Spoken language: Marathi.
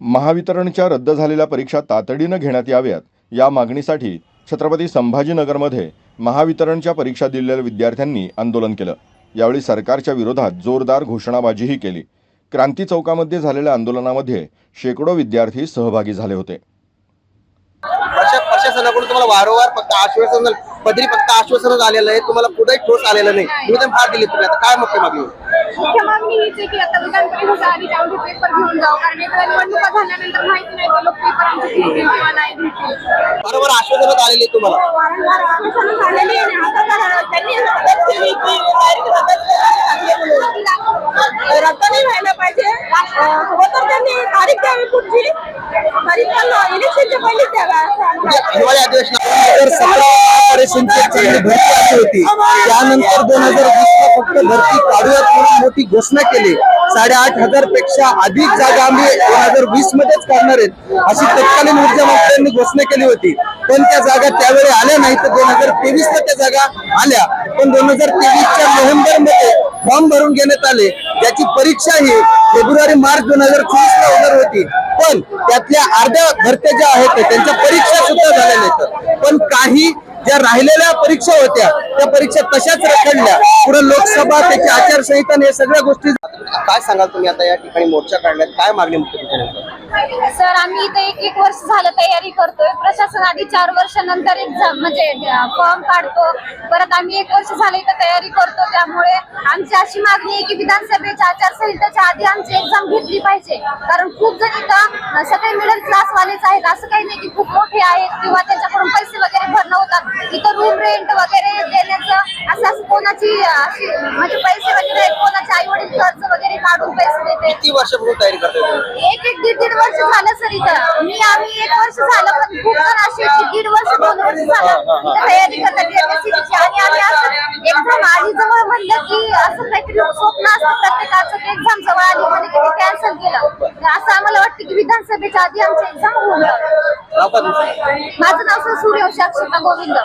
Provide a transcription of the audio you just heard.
महावितरणच्या रद्द झालेल्या परीक्षा तातडीनं घेण्यात याव्यात या मागणीसाठी छत्रपती संभाजीनगरमध्ये महावितरणच्या परीक्षा दिलेल्या विद्यार्थ्यांनी आंदोलन केलं. यावेळी सरकारच्या विरोधात जोरदार घोषणाबाजीही केली. क्रांती चौकामध्ये झालेल्या आंदोलनामध्ये शेकडो विद्यार्थी सहभागी झाले होते. प्रशासनाकडून तुम्हाला वारंवार फक्त आश्वासन पदरी फक्त आश्वासन आलेलं आहे. तुम्हाला कुठेही ठोस आलेलं नाही. निवेदन फार दिले तुम्ही. आता काय मुख्य मागणी? मुख्य मागणी हीच आहे की आता विधान परिषदेच्या आधी जाऊन ते पेपर घेऊन जाऊ कारण एकदा निवडणुका झाल्यानंतर माहिती नाही ते लोक पेपर आमचे घेतील किंवा नाही घेतील. बरोबर आश्वासन आलेली तुम्हाला. वारंवार आश्वासनं झालेली आहे आणि आता तर त्यांनी मदत केली की direct मदत करायला सांगितलं. रद्द नाही व्हायला पाहिजे अं, हवं तर त्यांनी तारीख द्यावी पुढची तारीख पण इलेक्शनच्या पहिलीच द्यावा असं आम्हाला हिवाळी अधिवेशनानंतर सतरा ऑपरेशनची चांगली भरती आली होती. त्यानंतर दोन हजार वीस ला फक्त भरती काढूयात म्हणून मोठी घोषणा केली. साडेआठ हजारपेक्षा अधिक जागा आम्ही दोन हजार वीस मध्येच काढणार आहेत अशी तत्कालीन ऊर्जा मंत्र्यांनी घोषणा केली होती. पण त्या जागा त्यावेळी आल्या नाही तर दोन हजार तेवीस ला त्या जागा आल्या. पण दोन हजार तेवीसच्या नोव्हेंबरमध्ये फॉर्म भरून घेण्यात आले. ज्याची परीक्षा ही फेब्रुवारी मार्च दोन हजार चोवीस ला होणार होती. पण त्यातल्या अर्ध्या भरत्या ज्या आहेत त्यांच्या परीक्षा सुद्धा झालेल्या आहेत. पण काही ज्या राहिलेल्या परीक्षा होत्या त्या परीक्षा तशाच रखडल्या. पुढे लोकसभा त्याची आचारसंहिता या सगळ्या गोष्टी काय सांगाल तुम्ही आता या ठिकाणी मोर्चा काढण्यात? काय मागणी मुख्य सर आम्ही इथे एक एक वर्ष झालं तयारी करतोय. प्रशासन आधी चार वर्षानंतर एक्झाम म्हणजे फॉर्म काढतो. परत आम्ही एक वर्ष झालं इथं तयारी करतो आमची अशी मागणी आहे की विधानसभेच्या आचारसंहितेच्या आधी आमची एक्झाम घेतली पाहिजे. कारण खूप जण इथं सगळे मिडल क्लास वालेच आहेत. असं काही नाही की खूप मोठे आहेत किंवा त्यांच्याकडून पैसे वगैरे भरणं होतात. इथं रूम रेंट वगैरे देण्याचं असं असं कोणाची अशी म्हणजे पैसे वगैरे कोणाचे आई वडील कर्ज वगैरे काढून पैसे देते किती वर्षापासून तयारी तुम्ही? एक एक दीड दीड वर्ष झालं सर इथं. मी आम्ही एक वर्ष झालं पण खूप जण की दीड वर्ष दोन वर्ष झालं. तयारी करतात. आणि आम्ही एक्झाम आली जवळ म्हणलं की असं काहीतरी स्वप्न असतं प्रत्येकाचं की एक्झाम जवळ आली म्हणजे की कॅन्सल केलं. असं आम्हाला वाटतं की विधानसभेच्या आधी आमची एक्झाम होऊन जावी. माझं नाव सर सूर्यवंशी अक्षता गोविंद.